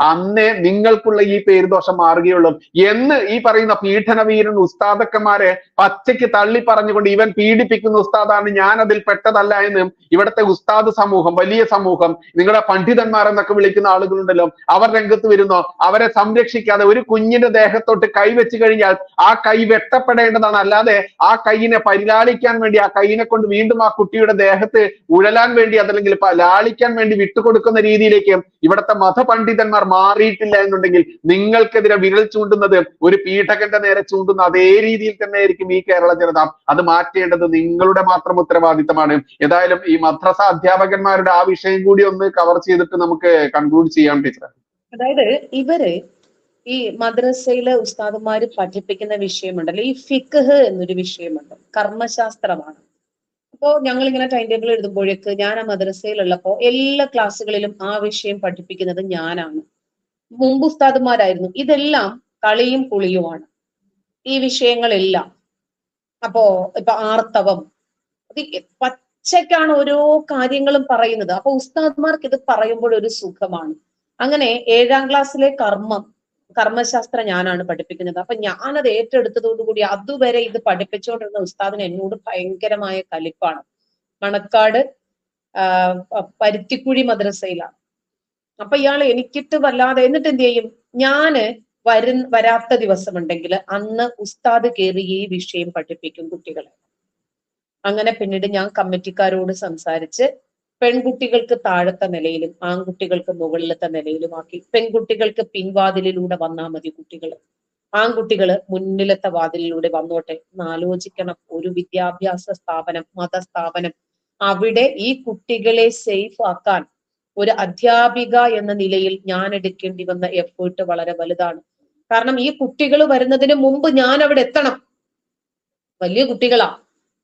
അന്നേ നിങ്ങൾക്കുള്ള ഈ പേരുദോഷം മാറുകയുള്ളൂ. എന്ന് ഈ പറയുന്ന പീഡനവീരൻ ഉസ്താദക്കന്മാരെ പച്ചയ്ക്ക് തള്ളി പറഞ്ഞുകൊണ്ട് ഇവൻ പീഡിപ്പിക്കുന്ന ഉസ്താദാണ് ഞാൻ അതിൽ പെട്ടതല്ല എന്ന് ഇവിടുത്തെ ഉസ്താദ് സമൂഹം വലിയ സമൂഹം നിങ്ങളുടെ പണ്ഡിതന്മാർ എന്നൊക്കെ വിളിക്കുന്ന ആളുകളുണ്ടല്ലോ അവർ രംഗത്ത് വരുന്നു. അവരെ സംരക്ഷിക്കാതെ ഒരു കുഞ്ഞിന്റെ ദേഹത്തോട്ട് കൈവച്ച് കഴിഞ്ഞാൽ ആ കൈ വെട്ടപ്പെടേണ്ടതാണ്. അല്ലാതെ ആ കൈയിനെ പരിലാളിക്കാൻ വേണ്ടി ആ കൈയിനെ കൊണ്ട് വീണ്ടും ആ കുട്ടിയുടെ ദേഹത്ത് ഉഴലാൻ വേണ്ടി അതല്ലെങ്കിൽ ലാളിക്കാൻ വേണ്ടി വിട്ടുകൊടുക്കുന്ന രീതിയിലേക്ക് ഇവിടുത്തെ മതപണ്ഡിതന്മാർ മാറിയിട്ടില്ല എന്നുണ്ടെങ്കിൽ നിങ്ങൾക്കെതിരെ വിരൽ ചൂണ്ടുന്നത് ഒരു പീഠകന്റെ നേരെ ചൂണ്ടുന്ന അതേ രീതിയിൽ തന്നെ ആയിരിക്കും ഈ കേരള ജനത. അത് മാറ്റേണ്ടത് നിങ്ങളുടെ മാത്രം ഉത്തരവാദിത്തമാണ്. ഏതായാലും ഈ മദ്രസ അധ്യാപകന്മാരുടെ ആ വിഷയം കൂടി ഒന്ന് കവർ ചെയ്തിട്ട് നമുക്ക് കൺക്ലൂഡ് ചെയ്യാം ടീച്ചർ അതായത് ഇവർ ഈ മദ്രസയിലെ ഉസ്താദുമാര് പഠിപ്പിക്കുന്ന വിഷയമുണ്ടല്ലോ. ഈ ഫിഖ് എന്നൊരു വിഷയമുണ്ട്. കർമ്മശാസ്ത്രമാണ്. അപ്പോ ഞങ്ങൾ ഇങ്ങനെ ടൈം ടേബിൾ എഴുതുമ്പോഴേക്ക് ഞാൻ ആ മദ്രസയിലുള്ളപ്പോ എല്ലാ ക്ലാസ്സുകളിലും ആ വിഷയം പഠിപ്പിക്കുന്നത് ഞാനാണ്. മുമ്പ് ഉസ്താദുമാരായിരുന്നു. ഇതെല്ലാം കളിയും കുളിയുമാണ് ഈ വിഷയങ്ങളെല്ലാം. അപ്പോ ഇപ്പൊ ആർത്തവം. പച്ചക്കാണ് ഓരോ കാര്യങ്ങളും പറയുന്നത്. അപ്പൊ ഉസ്താദ്മാർക്ക് ഇത് പറയുമ്പോൾ ഒരു സുഖമാണ്. അങ്ങനെ ഏഴാം ക്ലാസ്സിലെ കർമ്മം കർമ്മശാസ്ത്രം ഞാനാണ് പഠിപ്പിക്കുന്നത്. അപ്പൊ ഞാനത് ഏറ്റെടുത്തതോടുകൂടി അതുവരെ ഇത് പഠിപ്പിച്ചുകൊണ്ടിരുന്ന ഉസ്താദിന് എന്നോട് ഭയങ്കരമായ കലിപ്പാണ്. മണക്കാട് പരുത്തിക്കുഴി മദ്രസയിലാണ്. അപ്പൊ ഇയാൾ എനിക്കിട്ട് വല്ലാതെ എന്നിട്ട് എന്ത് ചെയ്യും? ഞാൻ വരു വരാത്ത ദിവസമുണ്ടെങ്കിൽ അന്ന് ഉസ്താദ് കയറി ഈ വിഷയം പഠിപ്പിക്കും കുട്ടികളെ. അങ്ങനെ പിന്നീട് ഞാൻ കമ്മിറ്റിക്കാരോട് സംസാരിച്ച് പെൺകുട്ടികൾക്ക് താഴത്തെ നിലയിലും ആൺകുട്ടികൾക്ക് മുകളിലത്തെ നിലയിലുമാക്കി പെൺകുട്ടികൾക്ക് പിൻവാതിലിലൂടെ വന്നാൽ മതി കുട്ടികൾ ആൺകുട്ടികൾ മുന്നിലത്തെ വാതിലിലൂടെ വന്നോട്ടെ. ആലോചിക്കണം. ഒരു വിദ്യാഭ്യാസ സ്ഥാപനം മതസ്ഥാപനം അവിടെ ഈ കുട്ടികളെ സേഫ് ആക്കാൻ ഒരു അധ്യാപിക എന്ന നിലയിൽ ഞാൻ എടുക്കേണ്ടി വന്ന എഫേർട്ട് വളരെ വലുതാണ്. കാരണം ഈ കുട്ടികൾ വരുന്നതിന് മുമ്പ് ഞാൻ അവിടെ എത്തണം. വലിയ കുട്ടികളാ.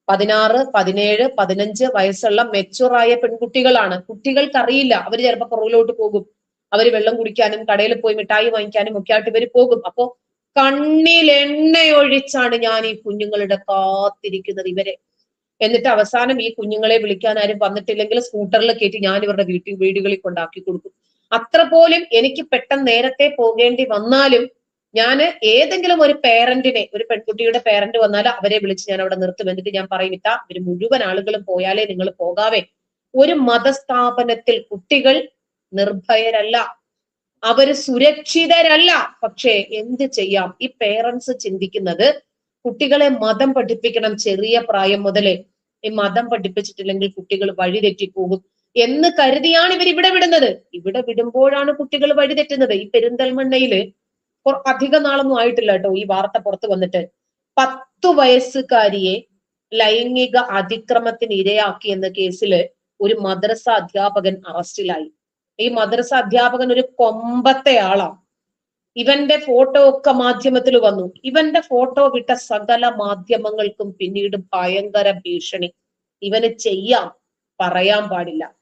പതിനാറ് പതിനേഴ് പതിനഞ്ച് വയസ്സുള്ള മെച്ചുറായ പെൺകുട്ടികളാണ്. കുട്ടികൾക്കറിയില്ല. അവർ ചിലപ്പോൾ പുറകിലോട്ട് പോകും. അവർ വെള്ളം കുടിക്കാനും കടയിൽ പോയി മിഠായി വാങ്ങിക്കാനും ഒക്കെ ആയിട്ട് ഇവർ പോകും. അപ്പോ കണ്ണിൽ എണ്ണയൊഴിച്ചാണ് ഞാൻ ഈ കുഞ്ഞുങ്ങളുടെ കാത്തിരിക്കുന്നത് ഇവരെ. എന്നിട്ട് അവസാനം ഈ കുഞ്ഞുങ്ങളെ വിളിക്കാൻ ആരും വന്നിട്ടില്ലെങ്കിൽ സ്കൂട്ടറിൽ കയറ്റി ഞാൻ ഇവരുടെ വീട്ടിൽ വീടുകളിൽ കൊണ്ടാക്കി കൊടുക്കും. അത്ര പോലും എനിക്ക് പെട്ടെന്ന് നേരത്തെ പോകേണ്ടി വന്നാലും ഞാൻ ഏതെങ്കിലും ഒരു പേരന്റിനെ ഒരു പെൺകുട്ടിയുടെ പേരന്റ് വന്നാൽ അവരെ വിളിച്ച് ഞാൻ അവിടെ നിർത്തും. എന്നിട്ട് ഞാൻ പറയും ഇത്ത ഇവർ മുഴുവൻ ആളുകളും പോയാലേ നിങ്ങൾ പോകാവേ. ഒരു മതസ്ഥാപനത്തിൽ കുട്ടികൾ നിർഭയരല്ല. അവർ സുരക്ഷിതരല്ല. പക്ഷേ എന്ത് ചെയ്യാം? ഈ പേരൻസ് ചിന്തിക്കുന്നത് കുട്ടികളെ മതം പഠിപ്പിക്കണം ചെറിയ പ്രായം മുതലേ. ഈ മതം പഠിപ്പിച്ചിട്ടില്ലെങ്കിൽ കുട്ടികൾ വഴിതെറ്റി പോകും എന്ന് കരുതിയാണ് ഇവർ ഇവിടെ വിടുന്നത്. ഇവിടെ വിടുമ്പോഴാണ് കുട്ടികൾ വഴിതെറ്റുന്നത് ഈ പെരിന്തൽമണ്ണയിൽ അധിക നാളൊന്നും ആയിട്ടില്ല കേട്ടോ ഈ വാർത്ത പുറത്തു വന്നിട്ട്. പത്തു വയസ്സുകാരിയെ ലൈംഗിക അതിക്രമത്തിന് ഇരയാക്കി എന്ന കേസിൽ ഒരു മദ്രസ അധ്യാപകൻ അറസ്റ്റിലായി. ഈ മദ്രസ അധ്യാപകൻ ഒരു കൊമ്പത്തെ ആളാണ്. ഇവന്റെ ഫോട്ടോ ഒക്കെ മാധ്യമത്തിൽ വന്നു. ഇവന്റെ ഫോട്ടോ വിട്ട സകല മാധ്യമങ്ങൾക്കും പിന്നീട് ഭയങ്കര ഭീഷണി. ഇവന് ചെയ്യാം പറയാൻ പാടില്ല.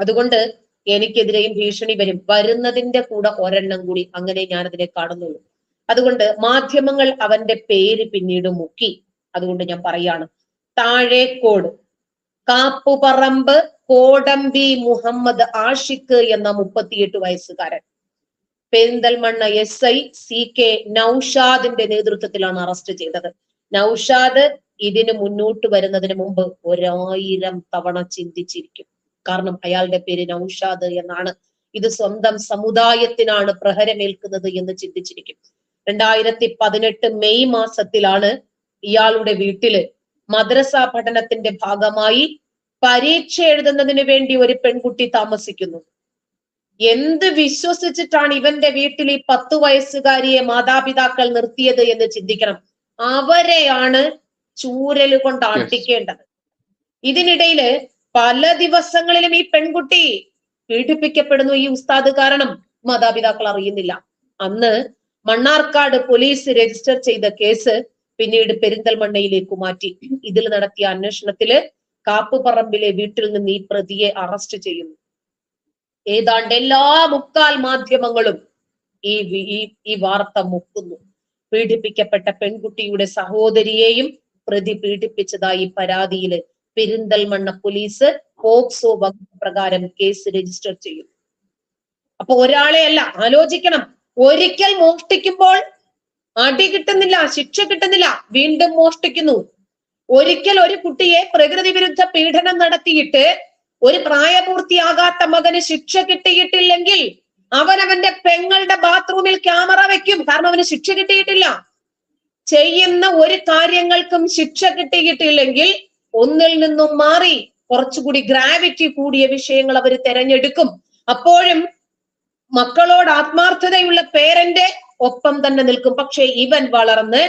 അതുകൊണ്ട് എനിക്കെതിരെയും ഭീഷണി വരും. വരുന്നതിന്റെ കൂടെ ഒരെണ്ണം കൂടി അങ്ങനെ ഞാൻ അതിനെ കാണുന്നുള്ളൂ. അതുകൊണ്ട് മാധ്യമങ്ങൾ അവന്റെ പേര് പിന്നീട് മുക്കി. അതുകൊണ്ട് ഞാൻ പറയാണ് താഴേക്കോട് കാപ്പുപറമ്പ് കോടമ്പി മുഹമ്മദ് ആഷിഖ് എന്ന മുപ്പത്തിയെട്ട് വയസ്സുകാരൻ. Perinthalmanna S I C K നൌഷാദിന്റെ നേതൃത്വത്തിലാണ് അറസ്റ്റ് ചെയ്തത്. നൌഷാദ് ഇതിന് മുന്നോട്ട് വരുന്നതിന് മുമ്പ് ഒരായിരം തവണ ചിന്തിച്ചിരിക്കും. കാരണം അയാളുടെ പേര് നൌഷാദ് എന്നാണ്. ഇത് സ്വന്തം സമുദായത്തിനാണ് പ്രഹരമേൽക്കുന്നത് എന്ന് ചിന്തിച്ചിരിക്കും. രണ്ടായിരത്തി പതിനെട്ട് മെയ് മാസത്തിലാണ് ഇയാളുടെ വീട്ടിൽ മദ്രസ പഠനത്തിന്റെ ഭാഗമായി പരീക്ഷ എഴുതുന്നതിന് വേണ്ടി ഒരു പെൺകുട്ടി താമസിക്കുന്നു. എന്ത് വിശ്വസിച്ചിട്ടാണ് ഇവന്റെ വീട്ടിൽ ഈ പത്തു വയസ്സുകാരിയെ മാതാപിതാക്കൾ നിർത്തിയത് എന്ന് ചിന്തിക്കണം. അവരെയാണ് ചൂരൽ കൊണ്ട് ആട്ടിക്കേണ്ടത്. ഇതിനിടയിൽ പല ദിവസങ്ങളിലും ഈ പെൺകുട്ടി പീഡിപ്പിക്കപ്പെടുന്നു ഈ ഉസ്താദ് കാരണം. മാതാപിതാക്കൾ അറിയുന്നില്ല. അന്ന് മണ്ണാർക്കാട് പോലീസ് രജിസ്റ്റർ ചെയ്ത കേസ് പിന്നീട് പെരിന്തൽമണ്ണയിലേക്ക് മാറ്റി. ഇതിൽ നടത്തിയ അന്വേഷണത്തിൽ കാപ്പുപറമ്പിലെ വീട്ടിൽ നിന്ന് ഈ പ്രതിയെ അറസ്റ്റ് ചെയ്യുന്നു. ഏതാണ്ട് എല്ലാ മുക്കാൽ മാധ്യമങ്ങളും ഈ ഈ വാർത്ത മുക്കുന്നു. പീഡിപ്പിക്കപ്പെട്ട പെൺകുട്ടിയുടെ സഹോദരിയെയും പ്രതി പീഡിപ്പിച്ചതായി പരാതിയിൽ പെരിന്തൽമണ്ണ പോലീസ് പോക്സോ വകുപ്പ് പ്രകാരം കേസ് രജിസ്റ്റർ ചെയ്യും. അപ്പൊ ഒരാളെ അല്ല ആലോചിക്കണം. ഒരിക്കൽ മോഷ്ടിക്കുമ്പോൾ അടി കിട്ടുന്നില്ല ശിക്ഷ കിട്ടുന്നില്ല വീണ്ടും മോഷ്ടിക്കുന്നു. ഒരിക്കൽ ഒരു കുട്ടിയെ പ്രകൃതി വിരുദ്ധ പീഡനം നടത്തിയിട്ട് ഒരു പ്രായപൂർത്തിയാകാത്ത മകന് ശിക്ഷ കിട്ടിയിട്ടില്ലെങ്കിൽ അവനവന്റെ പെങ്ങളുടെ ബാത്റൂമിൽ ക്യാമറ വെക്കും. കാരണം അവന് ശിക്ഷ കിട്ടിയിട്ടില്ല. ചെയ്യുന്ന ഒരു കാര്യങ്ങൾക്കും ശിക്ഷ കിട്ടിയിട്ടില്ലെങ്കിൽ ഒന്നിൽ നിന്നും മാറി കുറച്ചുകൂടി ഗ്രാവിറ്റി കൂടിയ വിഷയങ്ങൾ അവർ തെരഞ്ഞെടുക്കും. അപ്പോഴും മക്കളോട് ആത്മാർത്ഥതയുള്ള പേരന്റെ ഒപ്പം തന്നെ നിൽക്കും. പക്ഷെ ഇവൻ വളർന്ന്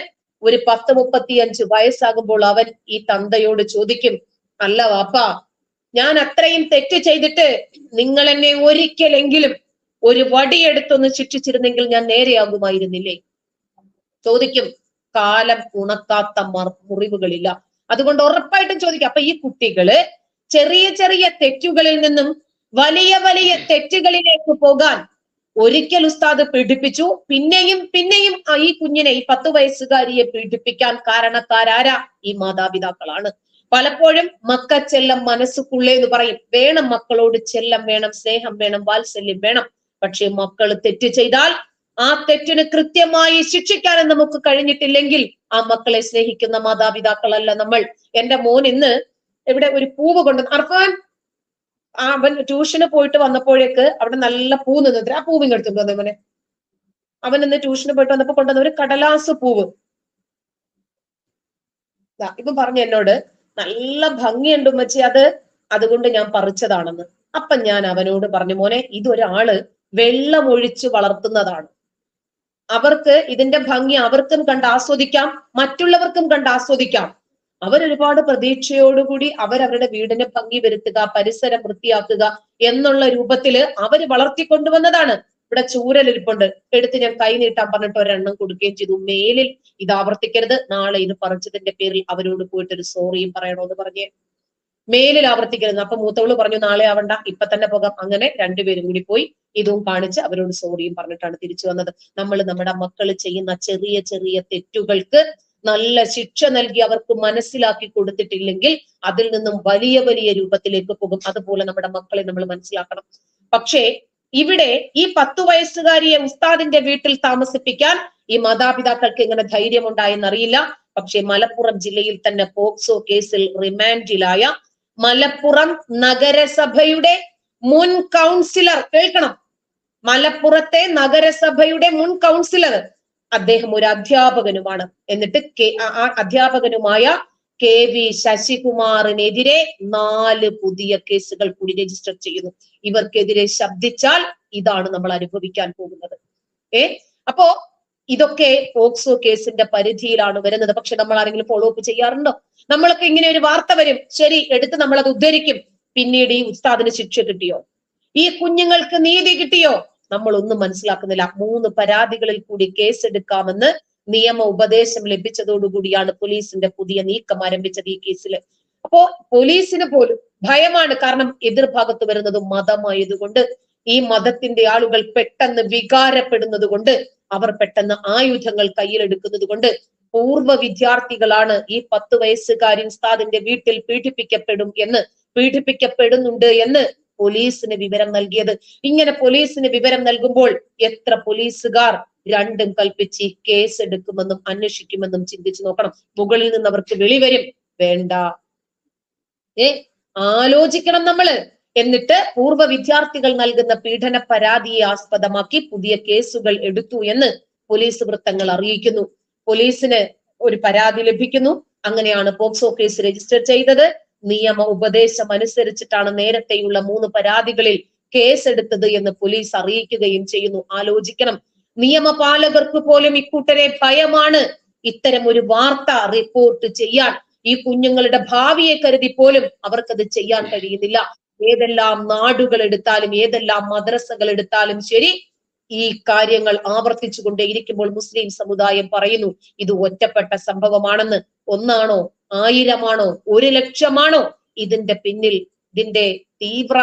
ഒരു പത്ത് മുപ്പത്തിയഞ്ച് വയസ്സാകുമ്പോൾ അവൻ ഈ തന്തയോട് ചോദിക്കും അല്ല വാപ്പ ഞാൻ അത്രയും തെറ്റ് ചെയ്തിട്ട് നിങ്ങൾ എന്നെ ഒരിക്കലെങ്കിലും ഒരു വടിയെടുത്തൊന്ന് ശിക്ഷിച്ചിരുന്നെങ്കിൽ ഞാൻ നേരെയാകുമായിരുന്നില്ലേ? ചോദിക്കും. കാലം ഉണക്കാത്ത മുറിവുകളില്ല. അതുകൊണ്ട് ഉറപ്പായിട്ടും ചോദിക്കും. അപ്പൊ ഈ കുട്ടികൾ ചെറിയ ചെറിയ തെറ്റുകളിൽ നിന്നും വലിയ വലിയ തെറ്റുകളിലേക്ക് പോകാൻ ഒരിക്കൽ ഉസ്താദ് പീഡിപ്പിച്ചു. പിന്നെയും പിന്നെയും ഈ കുഞ്ഞിനെ ഈ പത്ത് വയസ്സുകാരിയെ പീഡിപ്പിക്കാൻ കാരണക്കാരാരാ ഈ മാതാപിതാക്കളാണ്. പലപ്പോഴും മക്ക ചെല്ലം മനസ്സുക്കുള്ളേ എന്ന് പറയും. വേണം മക്കളോട് ചെല്ലം വേണം സ്നേഹം വേണം വാത്സല്യം വേണം. പക്ഷെ മക്കൾ തെറ്റ് ചെയ്താൽ ആ തെറ്റിന് കൃത്യമായി ശിക്ഷിക്കാനും നമുക്ക് കഴിഞ്ഞിട്ടില്ലെങ്കിൽ ആ മക്കളെ സ്നേഹിക്കുന്ന മാതാപിതാക്കളല്ല നമ്മൾ. എന്റെ മോൻ ഇന്ന് ഇവിടെ ഒരു പൂവ് കൊണ്ട് അർഫാൻ ആ അവൻ ട്യൂഷന് പോയിട്ട് വന്നപ്പോഴേക്ക് അവിടെ നല്ല പൂ നിന്നിട്ട് ആ പൂവിങ് ഇങ്ങെടുത്തിട്ട് വന്നവനെ അവൻ ഇന്ന് ട്യൂഷന് പോയിട്ട് വന്നപ്പോ കൊണ്ടുവന്ന ഒരു കടലാസ് പൂവ്. ഇപ്പൊ പറഞ്ഞു എന്നോട് നല്ല ഭംഗിയുണ്ട് ഉമ്മച്ചി അത് അതുകൊണ്ട് ഞാൻ പറിച്ചതാണെന്ന്. അപ്പൊ ഞാൻ അവനോട് പറഞ്ഞു മോനെ ഇതൊരാൾ വെള്ളമൊഴിച്ച് വളർത്തുന്നതാണ്. അവർക്ക് ഇതിന്റെ ഭംഗി അവർക്കും കണ്ട് ആസ്വദിക്കാം മറ്റുള്ളവർക്കും കണ്ട് ആസ്വദിക്കാം. അവരൊരുപാട് പ്രതീക്ഷയോടുകൂടി അവരവരുടെ വീടിനെ ഭംഗി വരുത്തുക പരിസരം വൃത്തിയാക്കുക എന്നുള്ള രൂപത്തിൽ അവർ വളർത്തിക്കൊണ്ടുവന്നതാണ്. ഇവിടെ ചൂരലിരിപ്പുണ്ട്. എടുത്ത് ഞാൻ കൈ നീട്ടാൻ പറഞ്ഞിട്ട് ഒരെണ്ണം കൊടുക്കുകയും ചെയ്തു. മേലിൽ ഇത് ആവർത്തിക്കരുത് നാളെ ഇത് പറിച്ചതിന്റെ പേരിൽ അവരോട് പോയിട്ട് ഒരു സോറിയും പറയണോന്ന് പറഞ്ഞേ മേലിൽ ആവർത്തിക്കരുത്. അപ്പൊ മൂത്തവൾ പറഞ്ഞു നാളെ ആവണ്ട ഇപ്പൊ തന്നെ പോകാം. അങ്ങനെ രണ്ടുപേരും കൂടി പോയി ഇതും കാണിച്ച് അവരോട് സോറിയും പറഞ്ഞിട്ടാണ് തിരിച്ചു വന്നത്. നമ്മൾ നമ്മുടെ മക്കൾ ചെയ്യുന്ന ചെറിയ ചെറിയ തെറ്റുകൾക്ക് നല്ല ശിക്ഷ നൽകി അവർക്ക് മനസ്സിലാക്കി കൊടുത്തിട്ടില്ലെങ്കിൽ അതിൽ നിന്നും വലിയ വലിയ രൂപത്തിലേക്ക് പോകും. അതുപോലെ നമ്മുടെ മക്കളെ നമ്മൾ മനസ്സിലാക്കണം. പക്ഷേ ഇവിടെ ഈ പത്തു വയസ്സുകാരിയെ ഉസ്താദിന്റെ വീട്ടിൽ താമസിപ്പിക്കാൻ ഈ മാതാപിതാക്കൾക്ക് എങ്ങനെ ധൈര്യമുണ്ടായെന്നറിയില്ല. പക്ഷേ മലപ്പുറം ജില്ലയിൽ തന്നെ പോക്സോ കേസിൽ റിമാൻഡിലായ മലപ്പുറം നഗരസഭയുടെ മുൻ കൗൺസിലർ കേൾക്കണം. മലപ്പുറത്തെ നഗരസഭയുടെ മുൻ കൗൺസിലർ അദ്ദേഹം ഒരു അധ്യാപകനുമാണ്. എന്നിട്ട് കെ- അധ്യാപകനുമായ കെ വി ശശികുമാറിനെതിരെ നാല് പുതിയ കേസുകൾ കൂടി രജിസ്റ്റർ ചെയ്യുന്നു. ഇവർക്കെതിരെ ശബ്ദിച്ചാൽ ഇതാണ് നമ്മൾ അനുഭവിക്കാൻ പോകുന്നത്. ഏ? അപ്പോ ഇതൊക്കെ പോക്സോ കേസിന്റെ പരിധിയിലാണ് വരുന്നത്. പക്ഷെ നമ്മൾ ആരെങ്കിലും ഫോളോ അപ്പ് ചെയ്യാറുണ്ടോ? നമ്മൾക്ക് ഇങ്ങനെ ഒരു വാർത്ത വരും. ശരി എടുത്ത് അത് ഉദ്ധരിക്കും. പിന്നീട് ഈ ഉസ്താദിന് ശിക്ഷ കിട്ടിയോ? ഈ കുഞ്ഞുങ്ങൾക്ക് നീതി കിട്ടിയോ? നമ്മൾ ഒന്നും മനസ്സിലാക്കുന്നില്ല. മൂന്ന് പരാതികളിൽ കൂടി കേസെടുക്കാമെന്ന് നിയമ ഉപദേശം ലഭിച്ചതോടുകൂടിയാണ് പോലീസിന്റെ പുതിയ നീക്കം ആരംഭിച്ചത് ഈ കേസിൽ അപ്പോ പോലീസിന് പോലും ഭയമാണ് കാരണം എതിർഭാഗത്ത് വരുന്നത് മതമായതുകൊണ്ട്. ഈ മതത്തിന്റെ ആളുകൾ പെട്ടെന്ന് വികാരപ്പെടുന്നത് കൊണ്ട് അവർ പെട്ടെന്ന് ആയുധങ്ങൾ കയ്യിലെടുക്കുന്നത് കൊണ്ട് പൂർവ വിദ്യാർത്ഥികളാണ് ഈ പത്ത് വയസ്സുകാരി ഉസ്താദിന്റെ വീട്ടിൽ പീഡിപ്പിക്കപ്പെടും എന്ന് പീഡിപ്പിക്കപ്പെടുന്നുണ്ട് എന്ന് പോലീസിന് വിവരം നൽകിയത്. ഇങ്ങനെ പോലീസിന് വിവരം നൽകുമ്പോൾ എത്ര പോലീസുകാർ രണ്ടും കൽപ്പിച്ച് കേസ് എടുക്കുമെന്നും അന്വേഷിക്കുമെന്നും ചിന്തിച്ചു നോക്കണം. മുകളിൽ നിന്ന് അവർക്ക് വെളിവരും വേണ്ട. ഏ? ആലോചിക്കണം നമ്മൾ. എന്നിട്ട് പൂർവ വിദ്യാർത്ഥികൾ നൽകുന്ന പീഡന പരാതിയെ ആസ്പദമാക്കി പുതിയ കേസുകൾ എടുത്തു എന്ന് പോലീസ് വൃത്തങ്ങൾ അറിയിക്കുന്നു. പോലീസിന് ഒരു പരാതി ലഭിക്കുന്നു. അങ്ങനെയാണ് പോക്സോ കേസ് രജിസ്റ്റർ ചെയ്തത്. നിയമ ഉപദേശം അനുസരിച്ചിട്ടാണ് നേരത്തെയുള്ള മൂന്ന് പരാതികളിൽ കേസെടുത്തത് എന്ന് പോലീസ് അറിയിക്കുകയും ചെയ്യുന്നു. ആലോചിക്കണം. നിയമപാലകർക്ക് പോലും ഇക്കൂട്ടരെ ഭയമാണ് ഇത്തരം ഒരു വാർത്ത റിപ്പോർട്ട് ചെയ്യാൻ. ഈ കുഞ്ഞുങ്ങളുടെ ഭാവിയെ കരുതി പോലും അവർക്കത് ചെയ്യാൻ കഴിയുന്നില്ല. ഏതെല്ലാം നാടുകൾ എടുത്താലും ഏതെല്ലാം മദ്രസകൾ എടുത്താലും ശരി ഈ കാര്യങ്ങൾ ആവർത്തിച്ചു കൊണ്ടേയിരിക്കുമ്പോൾ മുസ്ലിം സമുദായം പറയുന്നു ഇത് ഒറ്റപ്പെട്ട സംഭവമാണെന്ന്. ഒന്നാണോ? ആയിരമാണോ? ഒരു ലക്ഷമാണോ? ഇതിന്റെ പിന്നിൽ ഇതിന്റെ തീവ്ര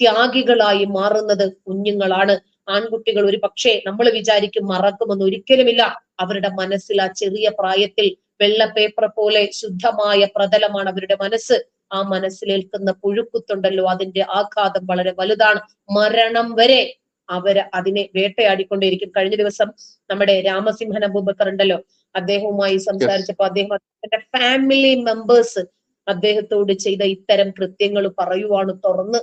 ത്യാഗികളായി മാറുന്നത് കുഞ്ഞുങ്ങളാണ്. ആൺകുട്ടികൾ ഒരു പക്ഷേ നമ്മൾ വിചാരിക്കും മറക്കുമെന്ന് ഒരിക്കലുമില്ല. അവരുടെ മനസ്സിൽ ആ ചെറിയ പ്രായത്തിൽ വെള്ള പേപ്പർ പോലെ ശുദ്ധമായ പ്രതലമാണ് അവരുടെ മനസ്സ്. ആ മനസ്സിലേൽക്കുന്ന പുഴുക്കുത്തുണ്ടല്ലോ അതിന്റെ ആഘാതം വളരെ വലുതാണ്. മരണം വരെ അവർ അതിനെ വേട്ടയാടിക്കൊണ്ടേയിരിക്കും. കഴിഞ്ഞ ദിവസം നമ്മുടെ രാമസിംഹൻ അബൂബക്കർ ഉണ്ടല്ലോ അദ്ദേഹവുമായി സംസാരിച്ചപ്പോ അദ്ദേഹം അദ്ദേഹത്തിന്റെ ഫാമിലി മെമ്പേഴ്സ് അദ്ദേഹത്തോട് ചെയ്ത ഇത്തരം കൃത്യങ്ങൾ പറയുവാണ് തുറന്ന്.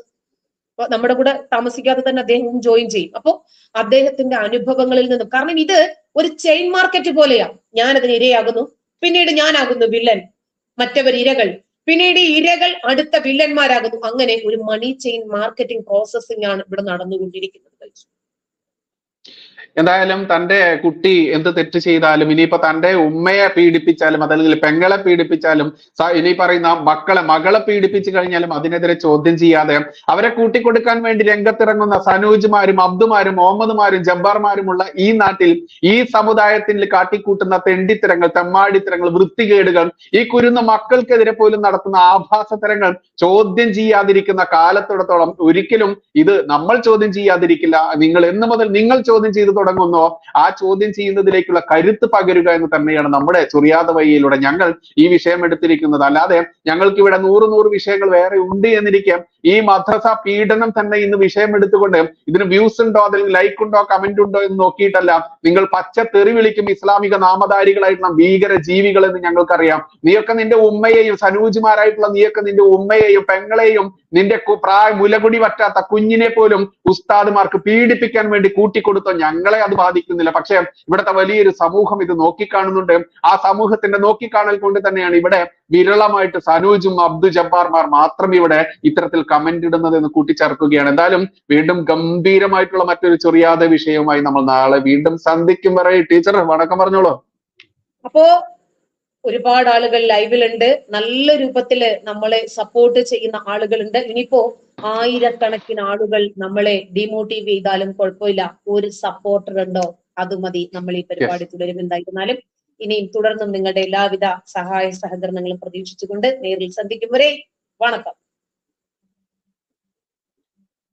നമ്മുടെ കൂടെ താമസിക്കാതെ തന്നെ അദ്ദേഹവും ജോയിൻ ചെയ്യും. അപ്പോ അദ്ദേഹത്തിന്റെ അനുഭവങ്ങളിൽ നിന്നും കാരണം ഇത് ഒരു ചെയിൻ മാർക്കറ്റ് പോലെയാ. ഞാനതിന് ഇരയാകുന്നു പിന്നീട് ഞാനാകുന്നു വില്ലൻ. മറ്റവർ ഇരകൾ. പിന്നീട് ഇരകൾ അടുത്ത വില്ലന്മാരാകുന്നു അങ്ങനെ ഒരു മണി ചെയിൻ മാർക്കറ്റിംഗ് പ്രോസസ്സിംഗ് ആണ് ഇവിടെ നടന്നുകൊണ്ടിരിക്കുന്നത്. എന്തായാലും തന്റെ കുട്ടി എന്ത് തെറ്റ് ചെയ്താലും ഇനിയിപ്പോ തന്റെ ഉമ്മയെ പീഡിപ്പിച്ചാലും അതല്ലെങ്കിൽ പെങ്ങളെ പീഡിപ്പിച്ചാലും ഇനി പറയുന്ന മക്കളെ മകളെ പീഡിപ്പിച്ചു കഴിഞ്ഞാലും അതിനെതിരെ ചോദ്യം ചെയ്യാതെ അവരെ കൂട്ടിക്കൊടുക്കാൻ വേണ്ടി രംഗത്തിറങ്ങുന്ന സനൂജ്മാരും അബ്ദുമാരും മുഹമ്മദ്മാരും ജബ്ബാർമാരുമുള്ള ഈ നാട്ടിൽ ഈ സമുദായത്തിൽ കാട്ടിക്കൂട്ടുന്ന തെണ്ടിത്തരങ്ങൾ തെമ്മാടിത്തരങ്ങൾ വൃത്തികേടുകൾ ഈ കുരുന്ന മക്കൾക്കെതിരെ പോലും നടത്തുന്ന ആഭാസത്തരങ്ങൾ ചോദ്യം ചെയ്യാതിരിക്കുന്ന കാലത്തോടത്തോളം ഒരിക്കലും ഇത് നമ്മൾ ചോദ്യം ചെയ്യാതിരിക്കില്ല. നിങ്ങൾ എന്ന് മുതൽ നിങ്ങൾ ചോദ്യം ചെയ്തു തുടങ്ങുന്നോ. ആ ചോദ്യം ചെയ്യുന്നതിലേക്കുള്ള കരുത്ത് പകരുക എന്ന് തന്നെയാണ് നമ്മുടെ ചുറിയാത വഴിയിലൂടെ ഞങ്ങൾ ഈ വിഷയം എടുത്തിരിക്കുന്നത്. അല്ലാതെ ഞങ്ങൾക്ക് ഇവിടെ നൂറ് നൂറ് വിഷയങ്ങൾ വേറെ ഉണ്ട് എന്നിരിക്കെ ഈ മദ്രസ പീഡനം തന്നെ ഇന്ന് വിഷയം എടുത്തുകൊണ്ട് ഇതിന് വ്യൂസ് ഉണ്ടോ അതിൽ ലൈക്ക് ഉണ്ടോ കമന്റ് ഉണ്ടോ എന്ന് നോക്കിയിട്ടല്ല. നിങ്ങൾ പച്ച തെറി വിളിക്കും ഇസ്ലാമിക നാമധാരികളായിട്ടുള്ള ഭീകര ജീവികൾ എന്ന് ഞങ്ങൾക്കറിയാം. നീയൊക്കെ നിന്റെ ഉമ്മയെയും സനൂജിമാരായിട്ടുള്ള നീയൊക്കെ നിന്റെ ഉമ്മയെയും പെങ്ങളെയും നിന്റെ പ്രായ മുലകുടി പറ്റാത്ത കുഞ്ഞിനെ പോലും ഉസ്താദുമാർക്ക് പീഡിപ്പിക്കാൻ വേണ്ടി കൂട്ടിക്കൊടുത്തോ ഞങ്ങളെ അത് ബാധിക്കുന്നില്ല. പക്ഷേ ഇവിടുത്തെ വലിയൊരു സമൂഹം ഇത് നോക്കിക്കാണുന്നുണ്ട്. ആ സമൂഹത്തിന്റെ നോക്കിക്കാണൽ കൊണ്ട് തന്നെയാണ് ഇവിടെ വിരളമായിട്ട് സനൂജും അബ്ദു ജബ്ബാർമാർ മാത്രം ഇവിടെ ഇത്തരത്തിൽ കമന്റ് ഇടുന്നത് എന്ന് കൂട്ടിച്ചേർക്കുകയാണ്. എന്തായാലും വീണ്ടും ഗംഭീരമായിട്ടുള്ള മറ്റൊരു ചെറിയാതെ വിഷയവുമായി നമ്മൾ നാളെ വീണ്ടും സന്ധിക്കും. വരെ ടീച്ചർ വണക്കം പറഞ്ഞോളൂ. അപ്പോ ഒരുപാട് ആളുകൾ ലൈവിലുണ്ട്. നല്ല രൂപത്തിൽ നമ്മളെ സപ്പോർട്ട് ചെയ്യുന്ന ആളുകളുണ്ട്. ഇനിയിപ്പോ ആയിരക്കണക്കിന് ആളുകൾ നമ്മളെ ഡിമോട്ടീവ് ചെയ്താലും കുഴപ്പമില്ല. ഒരു സപ്പോർട്ടർ ഉണ്ടോ അത് മതി. നമ്മൾ ഈ പരിപാടി തുടരും എന്തായിരുന്നാലും. ഇനിയും തുടർന്നും നിങ്ങളുടെ എല്ലാവിധ സഹായ സഹകരണങ്ങളും പ്രതീക്ഷിച്ചുകൊണ്ട് നേരിൽ സന്ധിക്കും വരെ. വണക്കം.